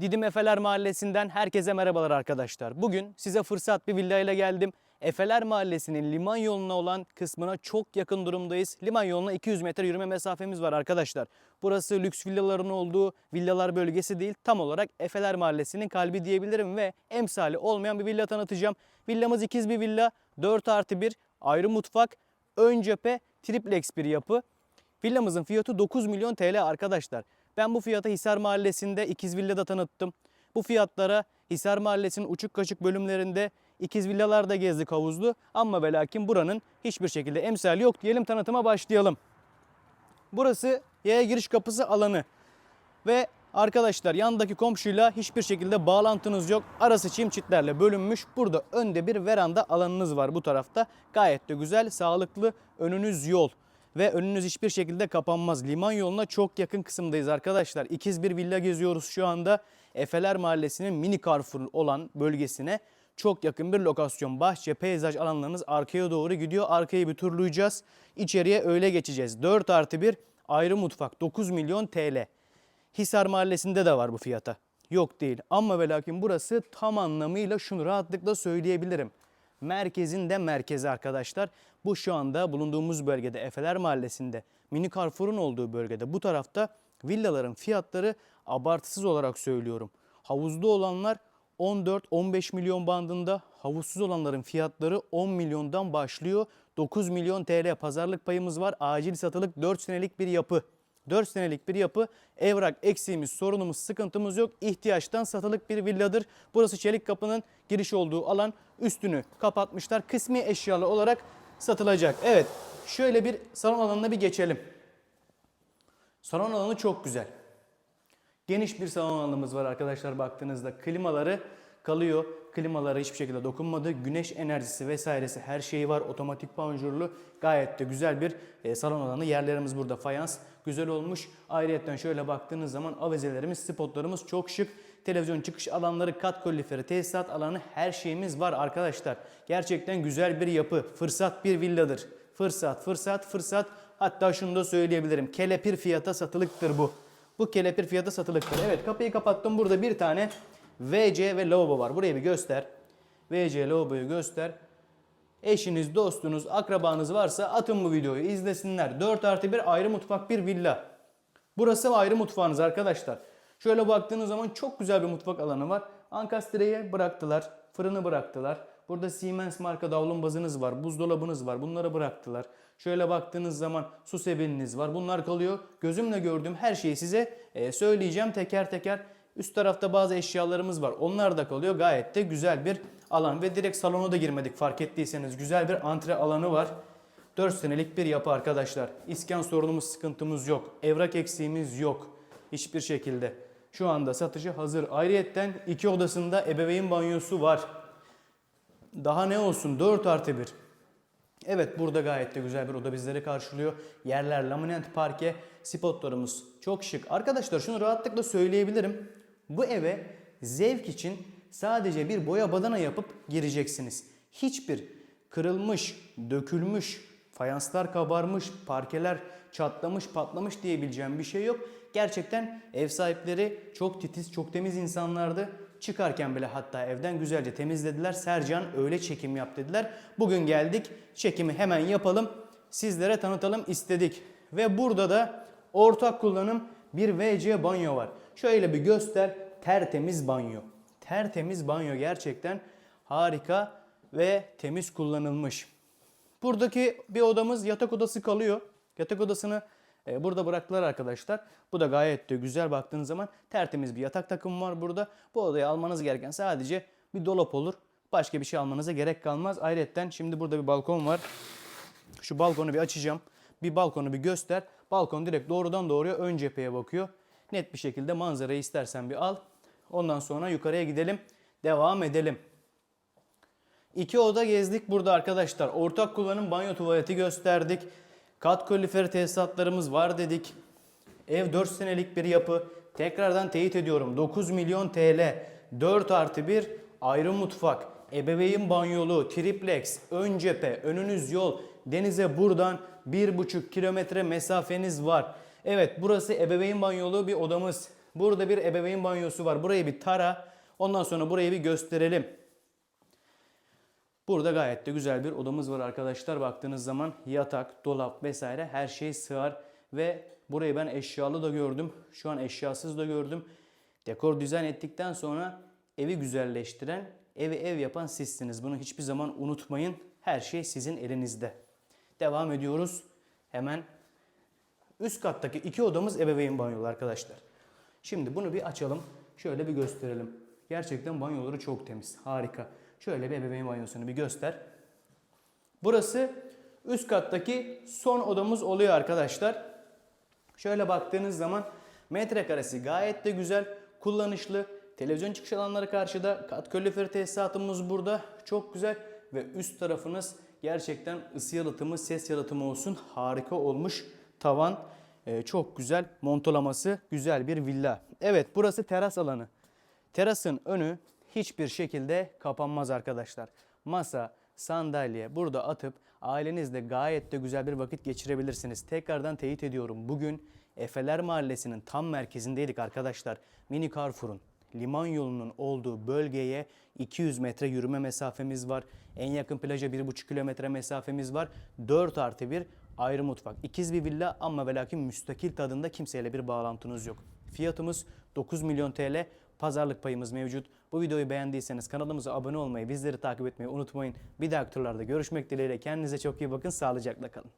Didim Efeler Mahallesi'nden herkese merhabalar arkadaşlar. Bugün size fırsat bir villa ile geldim. Efeler Mahallesi'nin liman yoluna olan kısmına çok yakın durumdayız. Liman yoluna 200 metre yürüme mesafemiz var arkadaşlar. Burası lüks villaların olduğu villalar bölgesi değil. Tam olarak Efeler Mahallesi'nin kalbi diyebilirim ve emsali olmayan bir villa tanıtacağım. Villamız ikiz bir villa. 4 artı 1 ayrı mutfak, ön cephe, triplex bir yapı. Villamızın fiyatı 9 milyon TL arkadaşlar. Ben bu fiyata Hisar Mahallesi'nde ikiz villada tanıttım. Bu fiyatlara Hisar Mahallesi'nin uçuk kaçık bölümlerinde ikiz villalarda gezdik havuzlu. Ama ve lakin buranın hiçbir şekilde emsali yok diyelim tanıtıma başlayalım. Burası yaya giriş kapısı alanı. Ve arkadaşlar yandaki komşuyla hiçbir şekilde bağlantınız yok. Arası çim çitlerle bölünmüş. Burada önde bir veranda alanınız var bu tarafta. Gayet de güzel, sağlıklı. Önünüz yol ve önünüz hiçbir şekilde kapanmaz. Liman yoluna çok yakın kısımdayız arkadaşlar. İkiz bir villa geziyoruz şu anda. Efeler Mahallesi'nin mini Carrefour olan bölgesine çok yakın bir lokasyon. Bahçe, peyzaj alanlarınız arkaya doğru gidiyor. Arkayı bir turlayacağız. İçeriye öyle geçeceğiz. 4 artı 1 ayrı mutfak 9 milyon TL. Hisar Mahallesi'nde de var bu fiyata. Yok değil ama ve lakin burası tam anlamıyla şunu rahatlıkla söyleyebilirim. Merkezin de merkezi arkadaşlar. Bu şu anda bulunduğumuz bölgede Efeler Mahallesi'nde mini Carrefour'un olduğu bölgede bu tarafta villaların fiyatları abartısız olarak söylüyorum. Havuzlu olanlar 14-15 milyon bandında, havuzsuz olanların fiyatları 10 milyondan başlıyor. 9 milyon TL pazarlık payımız var. Acil satılık 4 senelik bir yapı. 4 senelik bir yapı. Evrak eksiğimiz, sorunumuz, sıkıntımız yok. İhtiyaçtan satılık bir villadır. Burası Çelik Kapı'nın giriş olduğu alan. Üstünü kapatmışlar. Kısmi eşyalı olarak satılacak. Evet, şöyle bir salon alanına bir geçelim. Salon alanı çok güzel. Geniş bir salon alanımız var arkadaşlar baktığınızda. Klimaları kalıyor. Klimalara hiçbir şekilde dokunmadı. Güneş enerjisi vesairesi her şeyi var. Otomatik panjurlu. Gayet de güzel bir e, salon alanı. Yerlerimiz burada fayans. Güzel olmuş. Ayrıyeten şöyle baktığınız zaman avizelerimiz, spotlarımız çok şık. Televizyon çıkış alanları, kat koliferi, tesisat alanı her şeyimiz var arkadaşlar. Gerçekten güzel bir yapı. Fırsat bir villadır. Fırsat, fırsat, fırsat. Hatta şunu da söyleyebilirim. Kelepir fiyata satılıktır bu. Bu kelepir fiyata satılıktır. Evet kapıyı kapattım. Burada bir tane WC ve lavabo var. Burayı bir göster. WC lavaboyu göster. Eşiniz, dostunuz, akrabanız varsa atın bu videoyu izlesinler. 4 artı 1 ayrı mutfak bir villa. Burası ayrı mutfağınız arkadaşlar. Şöyle baktığınız zaman çok güzel bir mutfak alanı var. Ankastreyi bıraktılar. Fırını bıraktılar. Burada Siemens marka davlumbazınız var. Buzdolabınız var. Bunları bıraktılar. Şöyle baktığınız zaman su sebininiz var. Bunlar kalıyor. Gözümle gördüğüm her şeyi size e, söyleyeceğim teker teker. Üst tarafta bazı eşyalarımız var. Onlar da kalıyor. Gayet de güzel bir alan. Ve direkt salona da girmedik fark ettiyseniz. Güzel bir antre alanı var. 4 senelik bir yapı arkadaşlar. İskan sorunumuz, sıkıntımız yok. Evrak eksiğimiz yok. Hiçbir şekilde. Şu anda satıcı hazır. Ayrıyetten iki odasında ebeveyn banyosu var. Daha ne olsun 4 artı 1. Evet burada gayet de güzel bir oda bizleri karşılıyor. Yerler laminat parke, spotlarımız çok şık. Arkadaşlar şunu rahatlıkla söyleyebilirim. Bu eve zevk için sadece bir boya badana yapıp gireceksiniz. Hiçbir kırılmış, dökülmüş, fayanslar kabarmış, parkeler çatlamış, patlamış diyebileceğim bir şey yok. Gerçekten ev sahipleri çok titiz, çok temiz insanlardı. Çıkarken bile hatta evden güzelce temizlediler. Sercan öyle çekim yap dediler. Bugün geldik çekimi hemen yapalım. Sizlere tanıtalım istedik. Ve burada da ortak kullanım bir WC banyo var. Şöyle bir göster. Tertemiz banyo. Tertemiz banyo gerçekten harika ve temiz kullanılmış. Buradaki bir odamız yatak odası kalıyor. Yatak odasını e, burada bıraktılar arkadaşlar. Bu da gayet de güzel baktığınız zaman tertemiz bir yatak takımı var burada. Bu odaya almanız gereken sadece bir dolap olur. Başka bir şey almanıza gerek kalmaz. Ayrıca şimdi burada bir balkon var. Şu balkonu bir açacağım. Bir balkonu bir göster. Balkon direkt doğrudan doğruya ön cepheye bakıyor. Net bir şekilde manzarayı istersen bir al. Ondan sonra yukarıya gidelim. Devam edelim. İki oda gezdik burada arkadaşlar. Ortak kullanım banyo tuvaleti gösterdik. Kat kaloriferi tesisatlarımız var dedik. Ev 4 senelik bir yapı. Tekrardan teyit ediyorum. 9 milyon TL. 4 artı 1 ayrı mutfak. Ebeveyn banyolu, triplex, ön cephe, önünüz yol. Denize buradan 1,5 kilometre mesafeniz var. Evet burası ebeveyn banyolu bir odamız. Burada bir ebeveyn banyosu var. Burayı bir tara. Ondan sonra burayı bir gösterelim. Burada gayet de güzel bir odamız var arkadaşlar. Baktığınız zaman yatak, dolap vesaire her şey sığar. Ve burayı ben eşyalı da gördüm. Şu an eşyasız da gördüm. Dekor dizayn ettikten sonra evi güzelleştiren, evi ev yapan sizsiniz. Bunu hiçbir zaman unutmayın. Her şey sizin elinizde. Devam ediyoruz. Hemen üst kattaki iki odamız ebeveyn banyolu arkadaşlar. Şimdi bunu bir açalım. Şöyle bir gösterelim. Gerçekten banyoları çok temiz. Harika. Şöyle bir ebeveyn banyosunu bir göster. Burası üst kattaki son odamız oluyor arkadaşlar. Şöyle baktığınız zaman metrekaresi gayet de güzel, kullanışlı. Televizyon çıkış alanları karşıda. Kat kalorifer tesisatımız burada. Çok güzel ve üst tarafınız gerçekten ısı yalıtımı, ses yalıtımı olsun. Harika olmuş. Tavan e, çok güzel. Montolaması güzel bir villa. Evet burası teras alanı. Terasın önü hiçbir şekilde kapanmaz arkadaşlar. Masa, sandalye burada atıp ailenizle gayet de güzel bir vakit geçirebilirsiniz. Tekrardan teyit ediyorum. Bugün Efeler Mahallesi'nin tam merkezindeydik arkadaşlar. Mini Carrefour'un liman yolunun olduğu bölgeye 200 metre yürüme mesafemiz var. En yakın plaja 1,5 kilometre mesafemiz var. 4 artı 1 ayrı mutfak. İkiz bir villa ama ve lakin müstakil tadında kimseyle bir bağlantınız yok. Fiyatımız 9 milyon TL. Pazarlık payımız mevcut. Bu videoyu beğendiyseniz kanalımıza abone olmayı, bizleri takip etmeyi unutmayın. Bir dahaki turlarda görüşmek dileğiyle. Kendinize çok iyi bakın. Sağlıcakla kalın.